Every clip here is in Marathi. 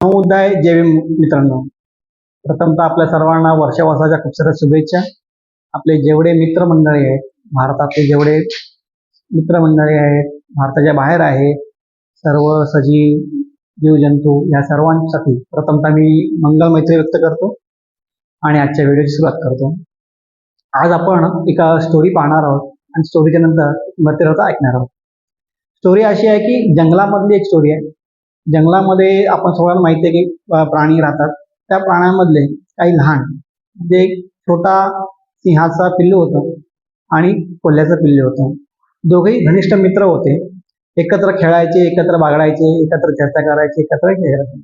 समुदाय आहे जेवी मित्रांनो. प्रथमतः आपल्या सर्वांना वर्षावासाच्या खूप साऱ्या शुभेच्छा. आपले जेवढे मित्रमंडळी आहेत भारतातले जेवढे मित्रमंडळी आहेत भारताच्या बाहेर आहे सर्व सजीव जीवजंतू या सर्वांसाठी प्रथमतः मी मंगल मैत्री व्यक्त करतो आणि आजच्या व्हिडिओची सुरुवात करतो. आज आपण एका स्टोरी पाहणार आहोत आणि स्टोरीच्या नंतर मध्यराचा ऐकणार आहोत. स्टोरी अशी आहे की जंगलामधली एक स्टोरी आहे. जंगलामध्ये आपण सगळ्यांना माहिती आहे की प्राणी राहतात. त्या प्राण्यांमधले काही लहान म्हणजे जे छोटा सिंहाचा पिल्लू होतं आणि कोल्ह्याचं पिल्लू होतं. दोघेही घनिष्ठ मित्र होते. एकत्र खेळायचे एकत्र बागडायचे एकत्र चर्चा करायचे एकत्र खेळायचे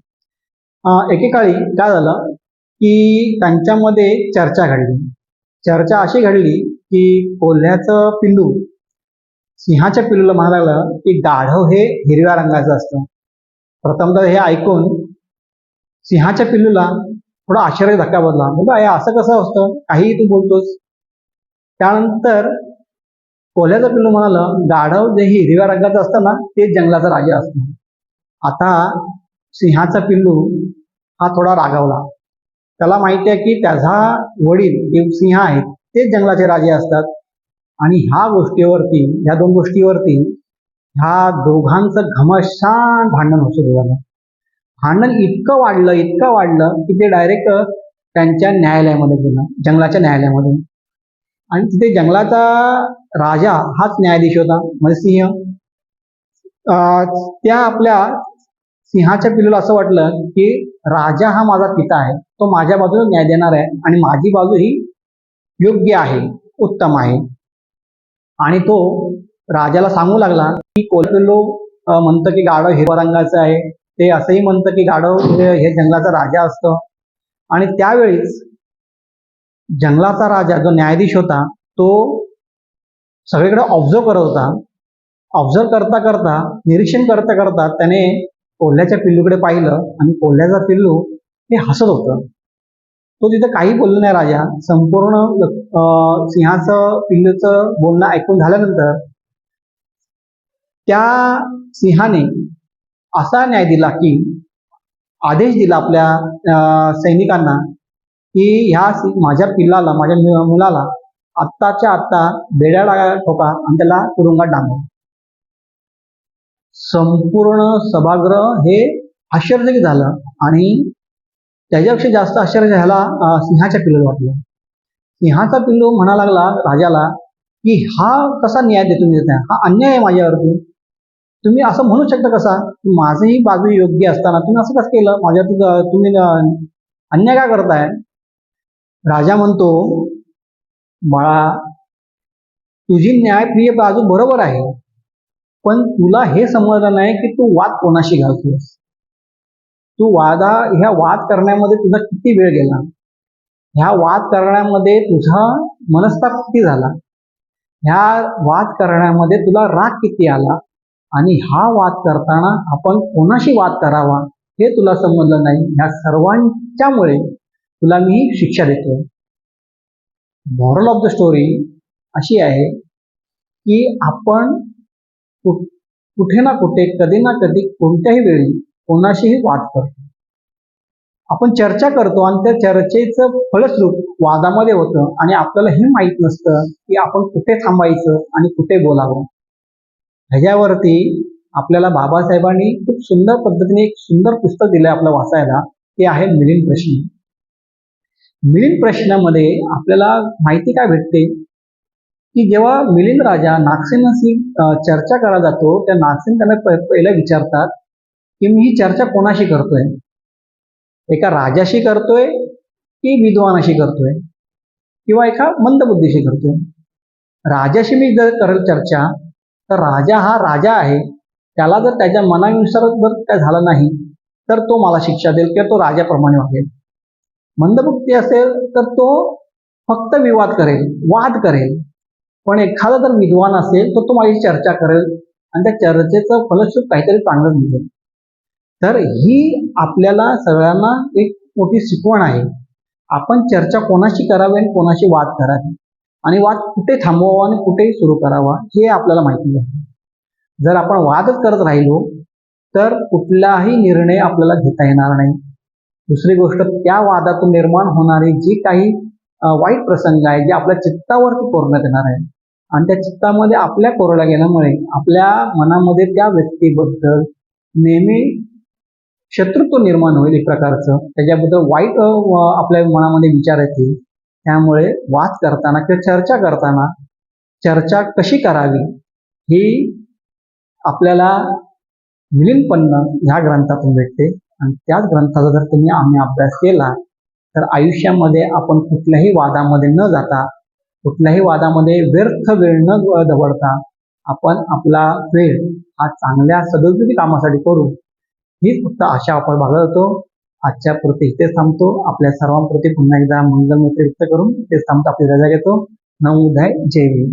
एकेकाळी काय झालं की त्यांच्यामध्ये चर्चा घडली. चर्चा अशी घडली की कोल्ह्याचं पिल्लू सिंहाच्या पिल्लूला म्हणायला लागलं की गाढव हे हिरव्या रंगाचं असतं. प्रथमदा हे ऐकून सिंहाच्या पिल्लूला थोडा आश्चर्य धक्का बदला म्हणजे असं कसं असतं? काहीही तू बोलतोस. त्यानंतर कोल्ह्याचं पिल्लू म्हणाला गाढव जे हिरव्या रंगाचं असतं ना ते जंगलाचा राजा असतो. आता सिंहाचा पिल्लू हा थोडा रागावला. त्याला माहिती आहे की त्याचा वडील जे सिंह आहेत ते जंगलाचे राजे असतात. आणि ह्या गोष्टीवरती ह्या दोन गोष्टीवरती ह्या दोघांचं घमशान भांडण होतं दोघांना भांडण इतकं वाढलं इतकं वाढलं की ते डायरेक्ट त्यांच्या न्यायालयामध्ये गेलं जंगलाच्या न्यायालयामध्ये. आणि तिथे जंगलाचा राजा हाच न्यायाधीश होता म्हणजे सिंह. अं, त्या आपल्या सिंहाच्या पिल्लूला असं वाटलं की राजा हा माझा पिता आहे तो माझ्या बाजूला न्याय देणार आहे आणि माझी बाजू ही योग्य आहे उत्तम आहे. आणि तो राजाला सांगू लागला की कोलपिल्लो लोक म्हणतं की गाढव हिरवा रंगाचं आहे. ते असंही म्हणतं की गाढव हे जंगलाचा राजा असतं. आणि त्यावेळीच जंगलाचा राजा जो न्यायाधीश होता तो सगळीकडे ऑब्झर्व करत होता. ऑब्झर्व करता करता निरीक्षण करता करता त्याने कोल्ह्याच्या पिल्लूकडे पाहिलं आणि कोल्ह्याचा पिल्लू हे हसत होतं. तो तिथं काही बोलला नाही राजा. संपूर्ण सिंहाचं पिल्लूचं बोलणं ऐकून झाल्यानंतर त्या सिंहाने असा न्याय दिला की आदेश दिला आपल्या अं, सैनिकांना की ह्या माझ्या पिल्लाला माझ्या मुलाला आत्ताच्या आत्ता बेड्याला ठोका आणि त्याला तुरुंगात डांबा संपूर्ण सभागृह हे आश्चर्यचकित झालं आणि त्याच्यापेक्षा जास्त आश्चर्य ह्याला सिंहाच्या पिल्लूला वाटलं. सिंहाचा पिल्लू म्हणा लागला राजाला की हा कसा न्याय देतो मी देताय? हा अन्याय आहे माझ्यावरती. तुम्ही असं म्हणू शकता कसा की माझीही बाजू योग्य असताना तुम्ही असं कसं केलं? माझ्या तुम्ही अन्य अन्याय का करताय? राजा म्हणतो बाळा तुझी न्यायप्रिय बाजू बरोबर आहे पण तुला हे समजलं नाही की तू वाद कोणाशी घालतोस तू वादा ह्या वाद करण्यामध्ये तुझा किती वेळ गेला? ह्या वाद करण्यामध्ये तुझा मनस्ताप किती झाला? ह्या वाद करण्यामध्ये तुला राग किती आला? आणि हा वाद करताना आपण कोणाशी वाद करावा हे तुला समजलं नाही. ह्या सर्वांच्यामुळे तुला मी शिक्षा देतो मॉरल ऑफ द स्टोरी अशी आहे की आपण कुठे ना कुठे कधी ना कधी कोणत्याही वेळी कोणाशीही वाद करतो. आपण चर्चा करतो आणि त्या चर्चेचं फळस्वरूप वादामध्ये होतं आणि आपल्याला हे माहीत नसतं की आपण कुठे थांबायचं आणि कुठे बोलावं. ह्याच्यावरती आपल्याला बाबासाहेबांनी खूप सुंदर पद्धतीने एक सुंदर पुस्तक दिलंय आपलं वाचायला ते आहे मिलिंद प्रश्न. मिलिंद प्रश्नामध्ये आपल्याला माहिती काय भेटते? की जेव्हा मिलिंद राजा नागसेनाशी चर्चा करायला जातो त्या नागसेन त्यांना पहिला विचारतात की मी ही चर्चा कोणाशी करतोय? एका राजाशी करतोय की विद्वानाशी करतोय? किंवा एका मंदबुद्धीशी करतोय? राजाशी मी जर करेल चर्चा तर राजा हा राजा आहे. त्याला जर त्याच्या मनानुसार जर काय झालं नाही तर तो मला शिक्षा देईल किंवा तो राजाप्रमाणे वागेल. मंदबुद्धी असेल तर तो फक्त विवाद करेल वाद करेल. पण एखादा जर विद्वान असेल तर तो माझी चर्चा करेल आणि त्या चर्चेचं फलस्वरूप काहीतरी चांगलं निघेल. तर ही आपल्याला सगळ्यांना एक मोठी शिकवण आहे. आपण चर्चा कोणाशी करावी आणि कोणाशी वाद करावी? आणि वाद कुठे थांबवावा आणि कुठेही सुरू करावा हे आपल्याला माहिती आहे. जर आपण वादच करत राहिलो तर कुठलाही निर्णय आपल्याला घेता येणार नाही. दुसरी गोष्ट त्या वादातून निर्माण होणारी जी काही वाईट प्रसंग आहे जे आपल्या चित्तावरती कोरण्यात येणार आहे आणि त्या चित्तामध्ये आपल्या कोरल्या गेल्यामुळे आपल्या मनामध्ये त्या व्यक्तीबद्दल नेहमी शत्रुत्व निर्माण होईल एक प्रकारचं. त्याच्याबद्दल वाईट आपल्या मनामध्ये विचार येतील. त्यामुळे वाद करताना किंवा चर्चा करताना चर्चा कशी करावी ही आपल्याला मिलिंदपन्न ह्या ग्रंथातून भेटते. आणि त्याच ग्रंथाचा जर तुम्ही आम्ही अभ्यास केला तर आयुष्यामध्ये आपण कुठल्याही वादामध्ये न जाता कुठल्याही वादामध्ये व्यर्थ वेळ न दवडता आपण आपला वेळ हा चांगल्या सदोपयोगी कामासाठी करू हीच फक्त आशा आपण भागवतो आजच्या पुरते इथे थांबतो. आपल्या सर्वांप्रती पुन्हा एकदा मंगलमैत्री व्यक्त करून ते थांबतो आपली रजा घेतो. नवोदय जय भीम.